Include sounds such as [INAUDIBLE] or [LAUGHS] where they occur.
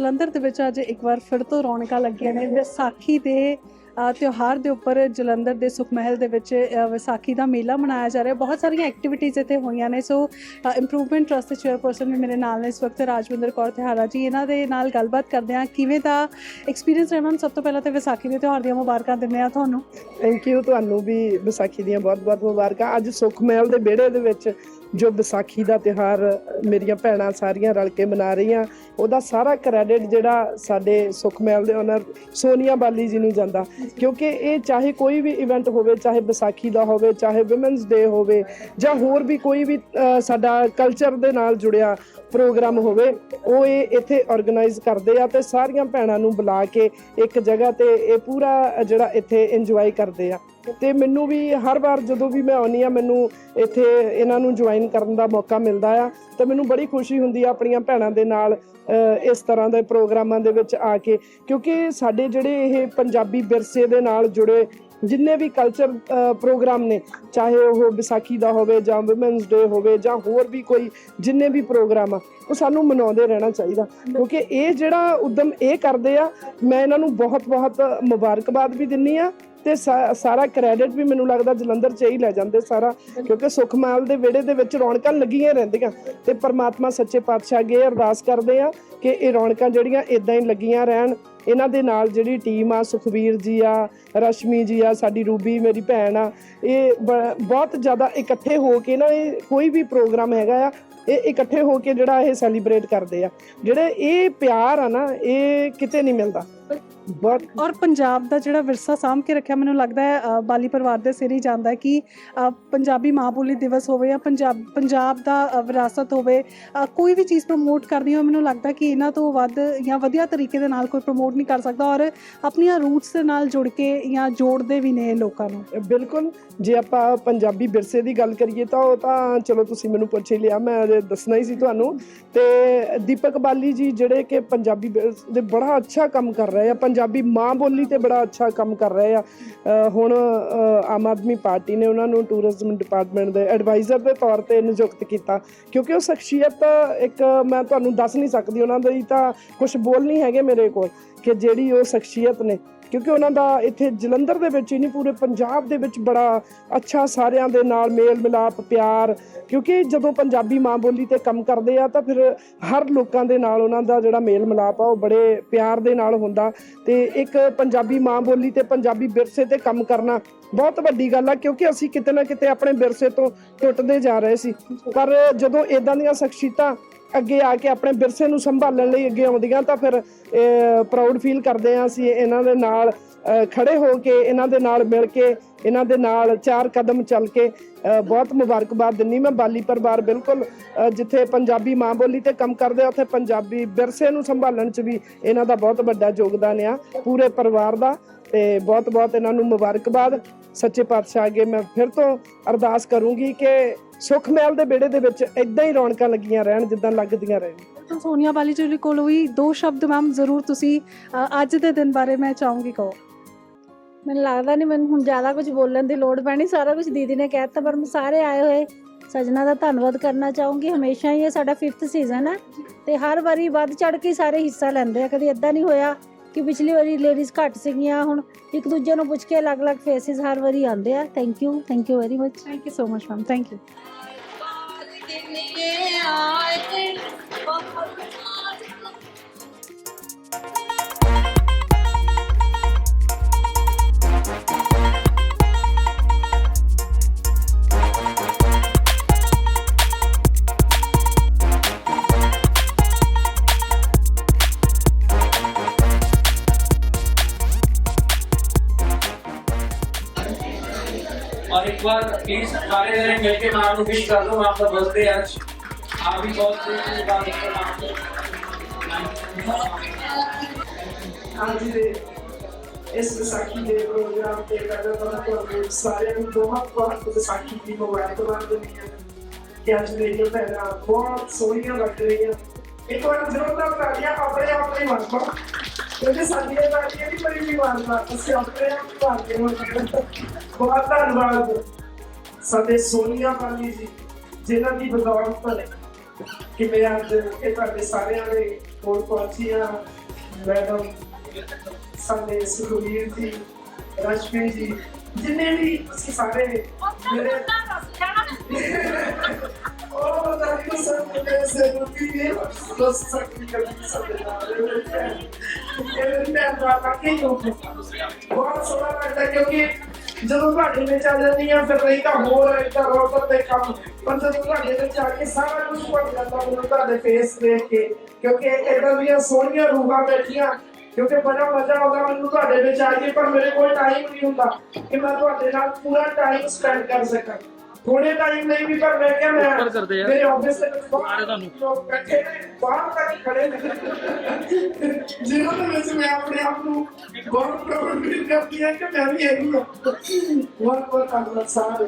ਜਲੰਧਰ ਦੇ ਵਿੱਚ ਅੱਜ ਇੱਕ ਵਾਰ ਫਿਰ ਤੋਂ ਰੌਣਕਾਂ ਲੱਗੀਆਂ ਨੇ। ਵਿਸਾਖੀ ਦੇ ਤਿਉਹਾਰ ਦੇ ਉੱਪਰ ਜਲੰਧਰ ਦੇ ਸੁਖ ਦੇ ਵਿੱਚ ਵਿਸਾਖੀ ਦਾ ਮੇਲਾ ਮਨਾਇਆ ਜਾ ਰਿਹਾ। ਬਹੁਤ ਸਾਰੀਆਂ ਐਕਟੀਵਿਟੀਜ਼ ਇੱਥੇ ਹੋਈਆਂ ਨੇ। ਸੋ ਇੰਪਰੂਵਮੈਂਟ ਟਰਸਟ ਦੇ ਚੇਅਰਪਰਸਨ ਵੀ ਮੇਰੇ ਨਾਲ ਨੇ ਇਸ ਵਕਤ ਰਾਜਵਿੰਦਰ ਕੌਰ ਤਿਹਾਰਾ ਜੀ। ਇਹਨਾਂ ਦੇ ਨਾਲ ਗੱਲਬਾਤ ਕਰਦੇ ਹਾਂ। ਕਿਵੇਂ ਦਾ ਐਕਸਪੀਰੀਅੰਸ ਰਹਿਣਾ ਸਭ ਤੋਂ ਪਹਿਲਾਂ ਤੇ ਵਿਸਾਖੀ ਦੇ ਤਿਉਹਾਰ ਦੀਆਂ ਮੁਬਾਰਕਾਂ ਦਿੰਦੇ ਆ ਤੁਹਾਨੂੰ। ਥੈਂਕ ਯੂ ਤੁਹਾਨੂੰ ਵੀ ਵਿਸਾਖੀ ਦੀਆਂ ਬਹੁਤ-ਬਹੁਤ ਮੁਬਾਰਕਾਂ। ਅੱਜ ਸੁਖ ਮਹਿਲ ਦੇ ਵਿਹੜੇ ਦੇ ਵਿੱਚ ਜੋ ਵਿਸਾਖੀ ਦਾ ਤਿਹਾਰ ਮੇਰੀਆਂ ਭੈਣਾਂ ਸਾਰੀਆਂ ਰਲ ਕੇ ਮਨਾ ਰਹੀਆਂ, ਉਹਦਾ ਸਾਰਾ ਕ੍ਰੈਡਿਟ ਜਿਹੜਾ ਸਾਡੇ ਸੁਖ ਦੇ ਓਨਰ ਸੋਨੀਆ ਬਾਲੀ ਜੀ ਨੂੰ ਜਾਂਦਾ। ਕਿਉਂਕਿ ਇਹ ਚਾਹੇ ਕੋਈ ਵੀ ਇਵੈਂਟ ਹੋਵੇ, ਚਾਹੇ ਵਿਸਾਖੀ ਦਾ ਹੋਵੇ, ਚਾਹੇ ਔਮਨਸ ਡੇ ਹੋਵੇ, ਜਾਂ ਹੋਰ ਵੀ ਕੋਈ ਵੀ ਸਾਡਾ ਕਲਚਰ ਦੇ ਨਾਲ ਜੁੜਿਆ ਪ੍ਰੋਗਰਾਮ ਹੋਵੇ, ਉਹ ਇਹ ਇੱਥੇ ਆਰਗੇਨਾਈਜ਼ ਕਰਦੇ ਆ ਤੇ ਸਾਰੀਆਂ ਭੈਣਾਂ ਨੂੰ ਬੁਲਾ ਕੇ ਇੱਕ ਜਗ੍ਹਾ ਤੇ ਇਹ ਪੂਰਾ ਜਿਹੜਾ ਇੱਥੇ ਇੰਜੋਏ ਕਰਦੇ ਆ। ਤੇ ਮੈਨੂੰ ਵੀ ਹਰ ਵਾਰ ਜਦੋਂ ਵੀ ਮੈਂ ਆਉਂਦੀ ਆ ਮੈਨੂੰ ਇੱਥੇ ਇਹਨਾਂ ਨੂੰ ਜੁਆਇਨ ਕਰਨ ਦਾ ਮੌਕਾ ਮਿਲਦਾ ਆ। ਤੇ ਮੈਨੂੰ ਬੜੀ ਖੁਸ਼ੀ ਹੁੰਦੀ ਆ ਆਪਣੀਆਂ ਭੈਣਾਂ ਦੇ ਨਾਲ ਇਸ ਤਰ੍ਹਾਂ ਦੇ ਪ੍ਰੋਗਰਾਮਾਂ ਦੇ ਵਿੱਚ ਆ ਕੇ। ਕਿਉਂਕਿ ਸਾਡੇ ਜਿਹੜੇ ਇਹ ਪੰਜਾਬੀ ਵਿਰਸੇ ਦੇ ਨਾਲ ਜੁੜੇ ਜਿੰਨੇ ਵੀ ਕਲਚਰ ਪ੍ਰੋਗਰਾਮ ਨੇ, ਚਾਹੇ ਉਹ ਵਿਸਾਖੀ ਦਾ ਹੋਵੇ ਜਾਂ ਔਮਨਸ ਡੇ ਹੋਵੇ ਜਾਂ ਹੋਰ ਵੀ ਕੋਈ ਜਿੰਨੇ ਵੀ ਪ੍ਰੋਗਰਾਮ ਆ, ਉਹ ਸਾਨੂੰ ਮਨਾਉਂਦੇ ਰਹਿਣਾ ਚਾਹੀਦਾ। ਕਿਉਂਕਿ ਇਹ ਜਿਹੜਾ ਉਦਮ ਇਹ ਕਰਦੇ ਆ, ਮੈਂ ਇਹਨਾਂ ਨੂੰ ਬਹੁਤ ਬਹੁਤ ਮੁਬਾਰਕਬਾਦ ਵੀ ਦਿੰਨੀ ਆ ਤੇ ਸਾ- ਸਾਰਾ ਕ੍ਰੈਡਿਟ ਵੀ ਮੈਨੂੰ ਲੱਗਦਾ ਜਲੰਧਰ ਚ ਹੀ ਲੈ ਜਾਂਦੇ ਸਾਰਾ, ਕਿਉਂਕਿ ਸੁਖਮਾਲ ਦੇ ਵਿਹੜੇ ਦੇ ਵਿੱਚ ਰੌਣਕਾਂ ਲੱਗੀਆਂ ਰਹਿੰਦੀਆਂ ਤੇ ਪਰਮਾਤਮਾ ਸੱਚੇ ਪਾਤਸ਼ਾਹ ਅੱਗੇ ਅਰਦਾਸ ਕਰਦੇ ਆ ਕਿ ਇਹ ਰੌਣਕਾਂ ਜਿਹੜੀਆਂ ਇਦਾਂ ਹੀ ਲੱਗੀਆਂ ਰਹਿਣ, ਇਹਨਾਂ ਦੇ ਨਾਲ ਜਿਹੜੀ ਟੀਮ ਆ, ਸੁਖਵੀਰ ਜੀ ਆ, ਰਸ਼ਮੀ ਜੀ ਆ, ਸਾਡੀ ਰੂਬੀ ਮੇਰੀ ਭੈਣ ਆ, ਇਹ ਬ- ਬਹੁਤ ਜ਼ਿਆਦਾ ਇਕੱਠੇ ਹੋ ਕੇ ਨਾ ਇਹ ਕੋਈ ਵੀ ਪ੍ਰੋਗਰਾਮ ਹੈਗਾ ਆ, ਇਹ ਇਕੱਠੇ ਹੋ ਕੇ ਜਿਹੜਾ ਇਹ ਸੈਲੀਬ੍ਰੇਟ ਕਰਦੇ ਆ। ਜਿਹੜੇ ਇਹ ਪਿਆਰ ਆ ਨਾ, ਇਹ ਕਿਤੇ ਨਹੀਂ ਮਿਲਦਾ। ਬਹੁਤ ਔਰ ਪੰਜਾਬ ਦਾ ਜਿਹੜਾ ਵਿਰਸਾ ਸਾਂਭ ਕੇ ਰੱਖਿਆ ਮੈਨੂੰ ਲੱਗਦਾ ਹੈ ਬਾਲੀ ਪਰਿਵਾਰ ਦੇ ਸਿਰ ਹੀ ਜਾਂਦਾ ਹੈ ਕਿ ਪੰਜਾਬੀ ਮਾਂ ਬੋਲੀ ਦਿਵਸ ਹੋਵੇ ਜਾਂ ਪੰਜਾਬ ਪੰਜਾਬ ਦਾ ਵਿਰਾਸਤ ਹੋਵੇ ਕੋਈ ਵੀ ਚੀਜ਼ ਪ੍ਰਮੋਟ ਕਰਨੀ ਹੋ ਮੈਨੂੰ ਲੱਗਦਾ ਕਿ ਇਹਨਾਂ ਤੋਂ ਵੱਧ ਜਾਂ ਵਧੀਆ ਤਰੀਕੇ ਦੇ ਨਾਲ ਕੋਈ ਪ੍ਰਮੋਟ ਨਹੀਂ ਕਰ ਸਕਦਾ ਔਰ ਆਪਣੀਆਂ ਰੂਟਸ ਦੇ ਨਾਲ ਜੁੜ ਕੇ ਜਾਂ ਜੋੜਦੇ ਵੀ ਨੇ ਲੋਕਾਂ ਨੂੰ। ਬਿਲਕੁਲ ਜੇ ਆਪਾਂ ਪੰਜਾਬੀ ਵਿਰਸੇ ਦੀ ਗੱਲ ਕਰੀਏ ਤਾਂ ਉਹ ਤਾਂ ਚਲੋ ਤੁਸੀਂ ਮੈਨੂੰ ਪੁੱਛ ਹੀ ਲਿਆ ਮੈਂ ਦੱਸਣਾ ਹੀ ਸੀ ਤੁਹਾਨੂੰ। ਤੇ ਦੀਪਕ ਬਾਲੀ ਜੀ ਜਿਹੜੇ ਕਿ ਪੰਜਾਬੀ ਦੇ ਬੜਾ ਅੱਛਾ ਕੰਮ ਕਰ ਰਹੇ ਆ ਪੰਜਾਬੀ ਪੰਜਾਬੀ ਮਾਂ ਬੋਲੀ ਤੇ ਬੜਾ ਅੱਛਾ ਕੰਮ ਕਰ ਰਹੇ ਆ। ਹੁਣ ਅ, ਆਮ ਆਦਮੀ ਪਾਰਟੀ ਨੇ ਉਹਨਾਂ ਨੂੰ ਟੂਰਿਜ਼ਮ ਡਿਪਾਰਟਮੈਂਟ ਦੇ ਐਡਵਾਈਜ਼ਰ ਦੇ ਤੌਰ ਤੇ ਨਿਯੁਕਤ ਕੀਤਾ। ਕਿਉਂਕਿ ਉਹ ਸ਼ਖਸੀਅਤ ਇੱਕ ਮੈਂ ਤੁਹਾਨੂੰ ਦੱਸ ਨਹੀਂ ਸਕਦੀ ਉਹਨਾਂ ਦੀ ਤਾਂ ਕੁਝ ਬੋਲ ਨਹੀਂ ਹੈਗੇ ਮੇਰੇ ਕੋਲ। ਕਿ ਜਿਹੜੀ ਉਹ ਸ਼ਖਸੀਅਤ ਨੇ, ਕਿਉਂਕਿ ਉਹਨਾਂ ਦਾ ਇੱਥੇ ਜਲੰਧਰ ਦੇ ਵਿੱਚ ਹੀ ਨਹੀਂ, ਪੂਰੇ ਪੰਜਾਬ ਦੇ ਵਿੱਚ ਬੜਾ ਅੱਛਾ ਸਾਰਿਆਂ ਦੇ ਨਾਲ ਮੇਲ ਮਿਲਾਪ, ਪਿਆਰ, ਕਿਉਂਕਿ ਜਦੋਂ ਪੰਜਾਬੀ ਮਾਂ ਬੋਲੀ ਤੇ ਕੰਮ ਕਰਦੇ ਆ, ਤਾਂ ਫਿਰ ਹਰ ਲੋਕਾਂ ਦੇ ਨਾਲ ਉਹਨਾਂ ਦਾ ਜਿਹੜਾ ਮੇਲ ਮਿਲਾਪ ਆ, ਉਹ ਬੜੇ ਪਿਆਰ ਦੇ ਨਾਲ ਹੁੰਦਾ। ਤੇ ਇੱਕ ਪੰਜਾਬੀ ਮਾਂ ਬੋਲੀ ਤੇ ਪੰਜਾਬੀ ਵਿਰਸੇ ਤੇ ਕੰਮ ਕਰਨਾ ਬਹੁਤ ਵੱਡੀ ਗੱਲ ਆ, ਕਿਉਂਕਿ ਅਸੀਂ ਕਿਤੇ ਨਾ ਕਿਤੇ ਆਪਣੇ ਵਿਰਸੇ ਤੋਂ ਟੁੱਟਦੇ ਜਾ ਰਹੇ ਸੀ। ਪਰ ਜਦੋਂ ਇਦਾਂ ਦੀਆਂ ਸ਼ਖਸੀਅਤਾਂ ਅੱਗੇ ਆ ਕੇ ਆਪਣੇ ਵਿਰਸੇ ਨੂੰ ਸੰਭਾਲਣ ਲਈ ਅੱਗੇ ਆਉਂਦੀਆਂ ਤਾਂ ਫਿਰ ਪ੍ਰਾਊਡ ਫੀਲ ਕਰਦੇ ਆ ਅਸੀਂ ਇਹਨਾਂ ਦੇ ਨਾਲ ਅ, ਖੜੇ ਹੋ ਕੇ ਇਹਨਾਂ ਦੇ ਨਾਲ ਮਿਲ ਕੇ ਇਹਨਾਂ ਦੇ ਨਾਲ ਚਾਰ ਕਦਮ ਚੱਲ ਕੇ ਬਹੁਤ ਮੁਬਾਰਕਬਾਦ ਦਿੰਨੀ ਮੈਂ ਬਾਲੀ ਪਰਿਵਾਰ ਬਿਲਕੁਲ ਜਿੱਥੇ ਪੰਜਾਬੀ ਮਾਂ ਬੋਲੀ ਤੇ ਕੰਮ ਕਰਦੇ ਆ ਉੱਥੇ ਪੰਜਾਬੀ ਵਿਰਸੇ ਨੂੰ ਸੰਭਾਲਣ 'ਚ ਵੀ ਇਹਨਾਂ ਦਾ ਬਹੁਤ ਵੱਡਾ ਯੋਗਦਾਨ ਆ ਪੂਰੇ ਪਰਿਵਾਰ ਦਾ ਤੇ ਬਹੁਤ ਬਹੁਤ ਇਹਨਾਂ ਨੂੰ ਮੁਬਾਰਕਬਾਦ। ਸੱਚੇ ਪਾਤਸ਼ਾਹ ਅੱਗੇ ਮੈਂ ਫਿਰ ਤੋਂ ਅਰਦਾਸ ਕਰੂੰਗੀ ਕਿ ਸੁਖ ਮਹਿਲ ਦੇ ਵਿਹੜੇ ਦੇ ਵਿੱਚ ਇਦਾਂ ਹੀ ਰੌਣਕਾਂ ਲੱਗੀਆਂ ਰਹਿਣ ਜਿੱਦਾਂ ਲੱਗਦੀਆਂ ਰਹਿਣ। ਤਾਂ ਸੋਨੀਆ ਬਾਲੀ ਜੀ ਕੋਲੋਂ ਵੀ ਦੋ ਸ਼ਬਦ ਮੈਮ ਜ਼ਰੂਰ ਤੁਸੀਂ ਅ, ਅੱਜ ਦੇ ਦਿਨ ਬਾਰੇ ਮੈਂ ਚਾਹੂੰਗੀ ਕਹੋ। ਮੈਨੂੰ ਲੱਗਦਾ ਨਹੀਂ ਮੈਨੂੰ ਹੁਣ ਜ਼ਿਆਦਾ ਕੁਝ ਬੋਲਣ ਦੀ ਲੋੜ ਪੈਣੀ ਸਾਰਾ ਕੁਝ ਦੀਦੀ ਨੇ ਕਹਿ ਦਿੱਤਾ ਪਰ ਮੈਂ ਸਾਰੇ ਆਏ ਹੋਏ ਸਜਣਾ ਦਾ ਧੰਨਵਾਦ ਕਰਨਾ ਚਾਹੂੰਗੀ ਹਮੇਸ਼ਾ ਹੀ ਇਹ ਸਾਡਾ 5th ਸੀਜ਼ਨ ਹੈ ਤੇ ਹਰ ਵਾਰੀ ਵੱਧ ਚੜ ਕੇ ਸਾਰੇ ਹਿੱਸਾ ਲੈਂਦੇ ਆ ਕਦੀ ਇਦਾਂ ਨਹੀਂ ਹੋਇਆ ਕਿ ਪਿਛਲੀ ਵਾਰੀ ਲੇਡੀਜ਼ ਘੱਟ ਸੀਗੀਆਂ ਹੁਣ ਇੱਕ ਦੂਜੇ ਨੂੰ ਪੁੱਛ ਕੇ ਅਲੱਗ-ਅਲੱਗ ਫੇਸਿਸ ਹਰ ਵਾਰੀ ਆਉਂਦੇ ਆ। Thank you thank you very much thank you so much ma'am thank you Sydney, yeah, I think. एक बार प्लीज सारे जने मिलके मैं आपको विश कर दूं आपका बर्थडे आज आप भी बहुत खुश हैं बात कर आपको ਅੱਜ ਦੇ ਇਸ ਵਿਸਾਖੀ ਦੇ ਪ੍ਰੋਗਰਾਮ ਤੇ ਪਹਿਲਾਂ ਤਾਂ ਤੁਹਾਨੂੰ ਸਾਰਿਆਂ ਨੂੰ ਬਹੁਤ ਬਹੁਤ ਵਿਸਾਖੀ ਦੀ ਮੁਬਾਰਕਬਾਦ ਦਿੰਦੀ ਹਾਂ ਕਿ ਅੱਜ ਮੇਰੀਆਂ ਭੈਣਾਂ ਬਹੁਤ ਸੋਹਣੀਆਂ ਲੱਗ ਰਹੀਆਂ ਇੱਕ ਵਾਰ ਜ਼ਰੂਰ ਤਾਂ ਤਾੜੀਆਂ ਆਪਣੇ ਆਪਣੇ ਮਾਰਪਾ ਕਿਉਂਕਿ ਸਾਡੀਆਂ ਤਾੜੀਆਂ ਨਹੀਂ ਬੜੀ ਵੀ ਮਾਰਦਾ ਅਸੀਂ ਆਪਣੇ ਆਪ ਮਾਰਦੇ ਹਾਂ। ਬਹੁਤ ਧੰਨਵਾਦ ਸਾਡੇ ਸੋਨੀਆ ਪਾਲੀ ਜੀ ਜਿਨ੍ਹਾਂ ਦੀ ਬਦੌਲਤ ਕਿ ਮੈਂ ਅੱਜ ਇਹ ਤੁਹਾਡੇ ਸਾਰਿਆਂ ਦੇ ਕੋਲ ਪਹੁੰਚੀ ਹਾਂ ਮੈਡਮ ਸਾਡੇ ਸੁਖਵੀਰ ਜੀ ਰਸ਼ਮੀ ਜੀ ਜਿੰਨੇ ਵੀ ਅਸੀਂ ਸਾਰੇ ਮੇਰੇ [LAUGHS] ਉਹ ਦਾ ਕਿ ਸਭ ਦੇ ਸੇਵਕੀ ਨੇ ਬਸ ਸਕਤੀ ਕਰ ਸਕਦੇ ਨਾ ਇਹ ਮੈਂ ਤਾਂ ਕਿ ਬਹੁਤ ਸੋਹਣਾ ਲੱਗਦਾ ਕਿਉਂਕਿ ਜਦੋਂ ਤੁਹਾਡੇ ਵਿੱਚ ਆ ਜਾਂਦੀ ਆ ਫਿਰ ਨਹੀਂ ਤਾਂ ਹੋਰ ਇਦਾਂ ਰੋਕਤ ਤੇ ਕੰਮ ਪਰ ਜਦੋਂ ਤੁਹਾਡੇ ਵਿੱਚ ਆ ਕੇ ਸਾਰਾ ਕੁਝ ਭੁੱਲ ਜਾਂਦਾ ਮੈਨੂੰ ਤੁਹਾਡੇ ਫੇਸ ਦੇਖ ਕੇ ਕਿਉਂਕਿ ਇਦਾਂ ਦੀਆਂ ਸੋਹਣੀਆਂ ਰੂਹਾਂ ਬੈਠੀਆਂ ਕਿਉਂਕਿ ਬੜਾ ਮਜ਼ਾ ਆਉਂਦਾ ਮੈਨੂੰ ਤੁਹਾਡੇ ਵਿੱਚ ਆ ਕੇ ਪਰ ਮੇਰੇ ਕੋਲ ਟਾਈਮ ਨਹੀਂ ਹੁੰਦਾ ਕਿ ਮੈਂ ਤੁਹਾਡੇ ਨਾਲ ਪੂਰਾ ਟਾਈਮ ਸਪੈਂਡ ਕਰ ਸਕਾਂ ਥੋੜੇ ਟਾਈਮ ਲਈ ਵੀ ਪਰ ਮੈਂ ਕਿਹਾ ਮੈਂ ਉੱਪਰ ਕਰਦੇ ਆ। ਮੇਰੇ ਆਫਿਸ ਦੇ ਵਿੱਚ ਬਾਹਰ ਤੁਹਾਨੂੰ। ਲੋਕ ਬੈਠੇ ਨੇ ਬਾਹਰ ਤੱਕ ਖੜੇ ਨੇ ਜਿਹਨਾਂ ਦੇ ਵਿੱਚ ਮੈਂ ਆਪਣੇ ਆਪ ਨੂੰ ਬਹੁਤ ਫੀਲ ਕਰਦੀ ਹਾਂ ਕਿ ਮੈਂ ਵੀ ਹੈਗੀ ਹਾਂ ਬਹੁਤ ਬਹੁਤ ਧੰਨਵਾਦ ਸਾਰੇ